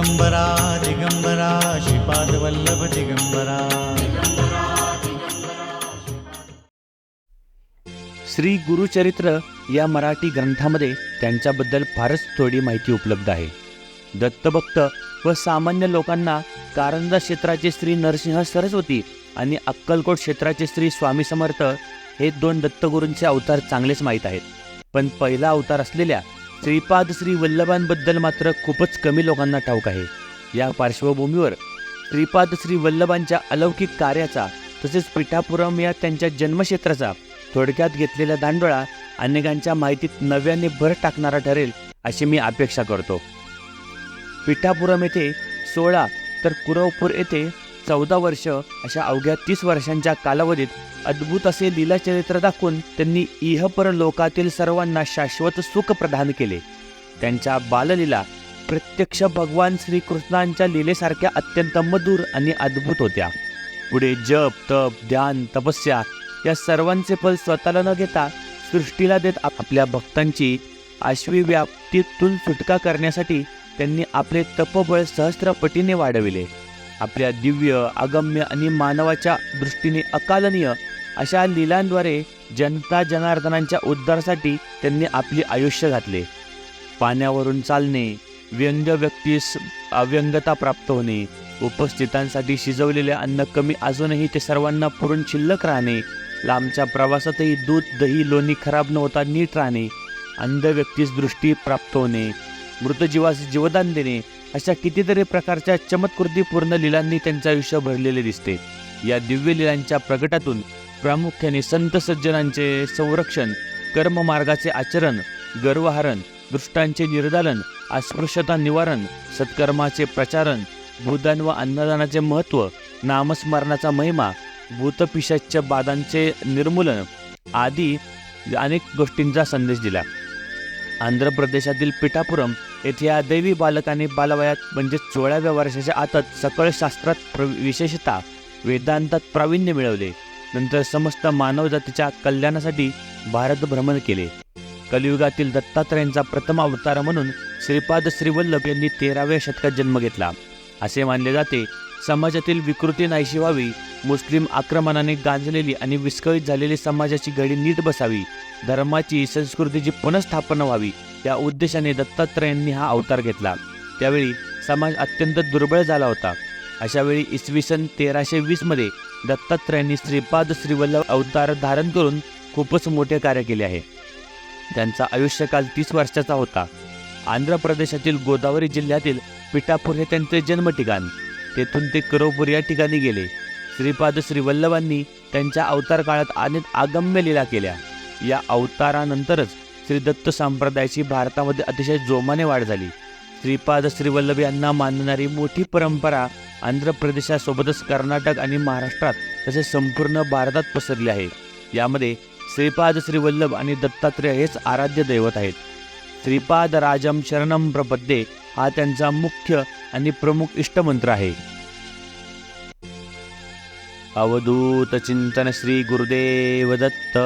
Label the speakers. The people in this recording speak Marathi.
Speaker 1: दिगंबरा दिगंबरा श्रीपादवल्लभ दिगंबरा.
Speaker 2: श्री गुरुचरित्र या मराठी ग्रंथामध्ये त्यांच्याबद्दल फारच थोडी माहिती उपलब्ध आहे. दत्तभक्त व सामान्य लोकांना कारंजा क्षेत्राचे श्री नरसिंह सरस्वती आणि अक्कलकोट क्षेत्राचे श्री स्वामी समर्थ हे दोन दत्तगुरूंचे अवतार चांगलेच माहीत आहेत. पण पहिला अवतार असलेल्या श्रीपाद श्री वल्लभांबद्दल मात्र खूपच कमी लोकांना ठाऊक आहे. या पार्श्वभूमीवर श्रीपाद श्री वल्लभांच्या अलौकिक कार्याचा तसेच पिठापुरम या त्यांच्या जन्मक्षेत्राचा थोडक्यात घेतलेला दांडोळा अनेकांच्या माहितीत नव्याने भर टाकणारा ठरेल अशी मी अपेक्षा करतो. पिठापुरम येथे सोळा तर कुरवपूर येथे चौदा वर्ष अशा अवघ्या तीस वर्षांच्या कालावधीत अद्भुत असे लीलाचरित्र दाखवून त्यांनी इहपर लोकातील सर्वांना शाश्वत सुख प्रदान केले. त्यांच्या बाललीला प्रत्यक्ष भगवान श्रीकृष्णांच्या लीलेसारख्या अत्यंत मधुर आणि अद्भुत होत्या. पुढे जप तप ध्यान तपस्या या सर्वांचे फल स्वतःला न घेता सृष्टीला देत आपल्या भक्तांची आश्वी व्याप्तीतून सुटका करण्यासाठी त्यांनी आपले तपबळ सहस्त्रपटीने वाढविले. आपल्या दिव्य अगम्य आणि मानवाच्या दृष्टीने अकालनीय अशा लीलांद्वारे जनता जनार्दनांच्या उद्धारासाठी त्यांनी आपले आयुष्य घातले. पाण्यावरून चालणे व्यंग व्यक्तीस अव्यंगता प्राप्त होणे उपस्थितांसाठी शिजवलेले अन्न कमी असूनही ते सर्वांना पुरून शिल्लक राहणे लांबच्या प्रवासातही दूध दही लोणी खराब न होता नीट राहणे अंध व्यक्तीस दृष्टी प्राप्त होणे मृतजीवास जीवदान देणे अशा कितीतरी प्रकारच्या चमत्कृतीपूर्ण लीलांनी त्यांचे आयुष्य भरलेले दिसते. या दिव्य लीलांच्या प्रगटातून प्रामुख्याने संत सज्जनांचे संरक्षण कर्ममार्गाचे आचरण गर्वहरण दृष्टांचे निर्दालन अस्पृश्यता निवारण सत्कर्माचे प्रचारण भूदान व अन्नदानाचे महत्त्व नामस्मरणाचा महिमा भूतपिशाच्या बाधांचे निर्मूलन आदी अनेक गोष्टींचा संदेश दिला. आंध्र प्रदेशातील पिठापुरम येथे या दैवी बालकाने बालवयात म्हणजे सोळाव्या वर्षाच्या आतच सकळ शास्त्रात प्र विशेषतः वेदांतात प्रावीण्य मिळवले. नंतर समस्त मानवजातीच्या कल्याणासाठी भारत भ्रमण केले. कलियुगातील दत्तात्रयांचा प्रथम अवतार म्हणून श्रीपाद श्रीवल्लभ यांनी तेराव्या शतकात जन्म घेतला. असे मानले जाते समाजातील विकृती नाहीशी व्हावी. मुस्लिम आक्रमणाने गांजलेली आणि विस्कळीत झालेली समाजाची घडी नीट बसावी. धर्माची संस्कृतीची पुनर्स्थापना व्हावी या उद्देशाने दत्तात्रयांनी हा अवतार घेतला. त्यावेळी समाज अत्यंत दुर्बळ झाला होता. अशा वेळी इसवी सन तेराशे वीसमध्ये दत्तात्रयांनी श्रीपाद श्रीवल्लभ अवतार धारण करून खूपच मोठे कार्य केले आहे. त्यांचा आयुष्यकाल तीस वर्षाचा होता. आंध्र प्रदेशातील गोदावरी जिल्ह्यातील पिठापूर हे त्यांचे जन्म ठिकाण तेथून ते करवपूर या ठिकाणी गेले. श्रीपाद श्रीवल्लभांनी त्यांच्या अवतार काळात अनेक आगम्य लीला केल्या. या अवतारानंतरच श्री दत्त संप्रदायाची भारतामध्ये अतिशय जोमाने वाढ झाली. श्रीपाद श्रीवल्लभ यांना मानणारी मोठी परंपरा आंध्र प्रदेशासोबतच कर्नाटक आणि महाराष्ट्रात तसेच संपूर्ण भारतात पसरली आहे. यामध्ये श्रीपाद श्रीवल्लभ आणि दत्तात्रेय हेच आराध्य दैवत आहेत. श्रीपादराजम शरणम प्रपद्ये. हा त्यांचा मुख्य आणि प्रमुख इष्टमंत्र आहे. अवधूत चिंतन श्री गुरुदेव दत्त.